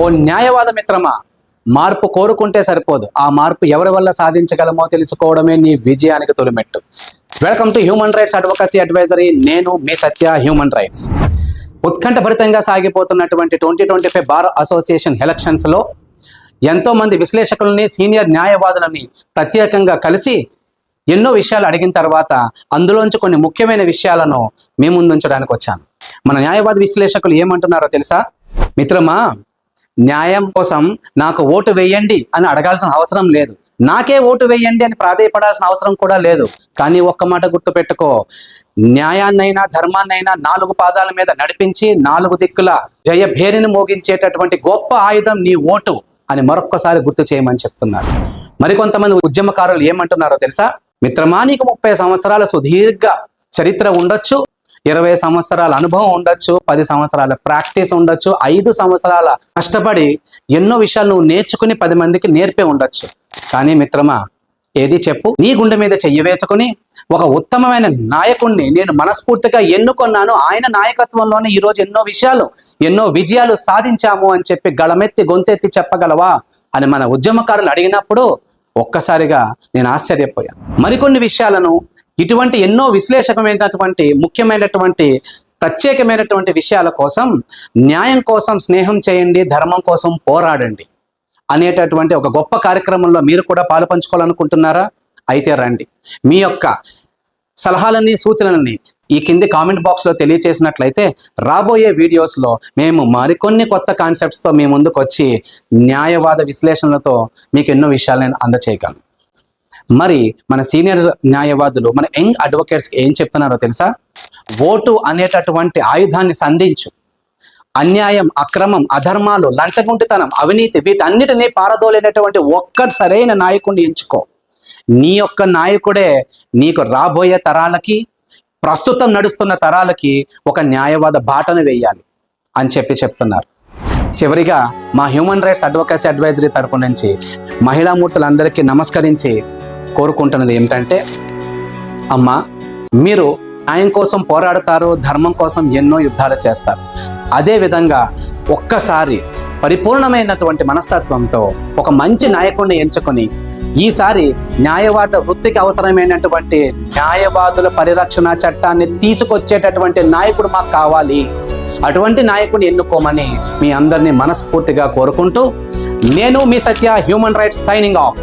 ఓ న్యాయవాద మిత్రమా? మార్పు కోరుకుంటే సరిపోదు. ఆ మార్పు ఎవరి వల్ల సాధించగలమో తెలుసుకోవడమే నీ విజయానికి తొలిమెట్టు. Welcome to human rights advocacy advisory నేను మీ సత్య హ్యూమన్ రైట్స్ ఉత్కంఠభరితంగా సాగిపోతున్నటువంటి twenty twenty five bar association ఎలక్షన్స్లో ఎంతోమంది ఎంతో మంది విశ్లేషకులని సీనియర్ న్యాయవాదులని ప్రత్యేకంగా కలిసి ఎన్నో విషయాలు అడిగిన తర్వాత అందులోంచి కొన్ని ముఖ్యమైన విషయాలను మీ ముందు ఉంచడానికి వచ్చాను మన న్యాయవాద విశ్లేషకులు ఏమంటున్నారో తెలుసా? మిత్రమా న్యాయం కోసం నాకు ఓటు వేయండి అని అడగాల్సిన అవసరం లేదు. నాకే ఓటు వేయండి అని ప్రాధేయపడాల్సిన అవసరం కూడా లేదు. కానీ ఒక్క మాట గుర్తుపెట్టుకో. న్యాయాన్నైనా ధర్మాన్నైనా నాలుగు పాదాల మీద నడిపించి నాలుగు దిక్కుల జయ భేరిని మోగించేటటువంటి గొప్ప ఆయుధం నీ ఓటు అని మరొక్కసారి గుర్తు చేయమని చెప్తున్నారు. మరికొంతమంది ఉద్యమకారులు ఏమంటున్నారో తెలుసా? మిత్రమా నీకు ముప్పై సంవత్సరాల సుదీర్ఘ చరిత్ర ఉండొచ్చు. ఇరవై సంవత్సరాల అనుభవం ఉండొచ్చు పది సంవత్సరాల ప్రాక్టీస్ ఉండొచ్చు ఐదు సంవత్సరాల కష్టపడి ఎన్నో విషయాలు నువ్వు నేర్చుకుని పది మందికి నేర్పే ఉండొచ్చు. కానీ మిత్రమా ఏది చెప్పు? నీ గుండె మీద చెయ్యి వేసుకుని ఒక ఉత్తమమైన నాయకుణ్ణి నేను మనస్ఫూర్తిగా ఎన్నుకొన్నాను. ఆయన నాయకత్వంలోనే ఈరోజు ఎన్నో విషయాలు ఎన్నో విజయాలు సాధించాము అని చెప్పి గళమెత్తి గొంతెత్తి చెప్పగలవా అని మన ఉద్యమకారులు అడిగినప్పుడు ఒక్కసారిగా నేను ఆశ్చర్యపోయాను. మరికొన్ని విషయాలను ఇటువంటి ఎన్నో విశ్లేషకమైనటువంటి ముఖ్యమైనటువంటి ప్రత్యేకమైనటువంటి విషయాల కోసం న్యాయం కోసం స్నేహం చేయండి ధర్మం కోసం పోరాడండి అనేటటువంటి ఒక గొప్ప కార్యక్రమంలో మీరు కూడా పాలు పంచుకోవాలనుకుంటున్నారా? అయితే రండి. మీ యొక్క సలహాలని సూచనలని ఈ కింది కామెంట్ బాక్స్లో తెలియచేసినట్లయితే రాబోయే వీడియోస్లో మేము మరికొన్ని కొత్త కాన్సెప్ట్స్తో మీ ముందుకు వచ్చి న్యాయవాద విశ్లేషణలతో మీకు ఎన్నో విషయాలు నేను అందచేయగలను మరి మన సీనియర్ న్యాయవాదులు మన యంగ్ అడ్వకేట్స్కి ఏం చెప్తున్నారో తెలుసా? ఓటు అనేటటువంటి ఆయుధాన్ని సంధించు. అన్యాయం అక్రమం అధర్మాలు లంచగుంటితనం అవినీతి వీటన్నిటినీ పారదోలేనటువంటి ఒక్క సరైన నాయకుడిని ఎంచుకో. నీ యొక్క నాయకుడే నీకు రాబోయే తరాలకి ప్రస్తుతం నడుస్తున్న తరాలకి ఒక న్యాయవాద బాటను వేయాలి అని చెప్పి చెప్తున్నారు. చివరిగా మా హ్యూమన్ రైట్స్ అడ్వకసీ అడ్వైజరీ తరపు నుంచి మహిళామూర్తులందరికీ నమస్కరించి కోరుకుంటున్నది ఏమిటంటే అమ్మా మీరు న్యాయం కోసం పోరాడతారు ధర్మం కోసం ఎన్నో యుద్ధాలు చేస్తారు. అదేవిధంగా ఒక్కసారి పరిపూర్ణమైనటువంటి మనస్తత్వంతో ఒక మంచి నాయకుడిని ఎంచుకొని ఈసారి న్యాయవాద వృత్తికి అవసరమైనటువంటి న్యాయవాదుల పరిరక్షణ చట్టాన్ని తీసుకొచ్చేటటువంటి నాయకుడు మాకు కావాలి. అటువంటి నాయకుడిని ఎన్నుకోమని మీ అందరినీ మనస్ఫూర్తిగా కోరుకుంటూ నేను మీ Satya human rights signing off.